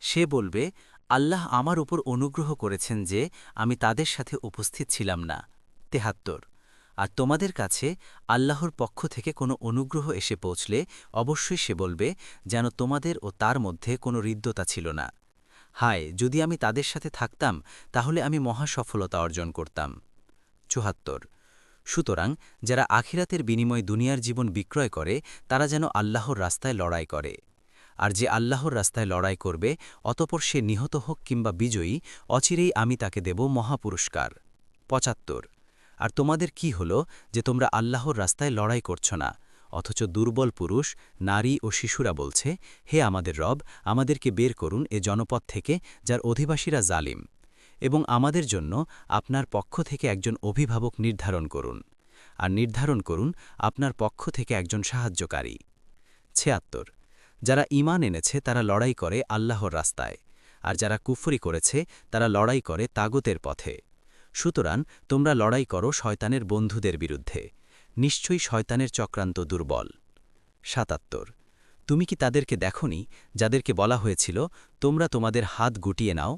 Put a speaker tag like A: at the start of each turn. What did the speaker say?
A: সে বলবে, আল্লাহ আমার উপর অনুগ্রহ করেছেন যে আমি তাদের সাথে উপস্থিত ছিলাম না। তেহাত্তর। আর তোমাদের কাছে আল্লাহর পক্ষ থেকে কোনো অনুগ্রহ এসে পৌঁছলে অবশ্যই সে বলবে, যেন তোমাদের ও তার মধ্যে কোনো হৃদ্যতা ছিল না। হায়, যদি আমি তাদের সাথে থাকতাম, তাহলে আমি মহা সফলতা অর্জন করতাম। চুহাত্তর সুতরাং যারা আখিরাতের বিনিময় দুনিয়ার জীবন বিক্রয় করে, তারা যেন আল্লাহর রাস্তায় লড়াই করে। আর যে আল্লাহর রাস্তায় লড়াই করবে, অতপর সে নিহত হোক কিংবা বিজয়ী, অচিরেই আমি তাকে দেব মহাপুরস্কার। পঁচাত্তর। আর তোমাদের কি হল যে তোমরা আল্লাহর রাস্তায় লড়াই করছ না? অথচ দুর্বল পুরুষ, নারী ও শিশুরা বলছে, হে আমাদের রব, আমাদেরকে বের করুন এ জনপদ থেকে, যার অধিবাসীরা জালিম। এবং আমাদের জন্য আপনার পক্ষ থেকে একজন অভিভাবক নির্ধারণ করুন। আর নির্ধারণ করুন আপনার পক্ষ থেকে একজন সাহায্যকারী। ছিয়াত্তর। যারা ইমান এনেছে, তারা লড়াই করে আল্লাহর রাস্তায়, আর যারা কুফরি করেছে, তারা লড়াই করে তাগতের পথে। সুতরাং তোমরা লড়াই করো শয়তানের বন্ধুদের বিরুদ্ধে। নিশ্চয়ই শয়তানের চক্রান্ত দুর্বল। সাতাত্তর। তুমি কি তাদেরকে দেখনি, যাদেরকে বলা হয়েছিল, তোমরা তোমাদের হাত গুটিয়ে নাও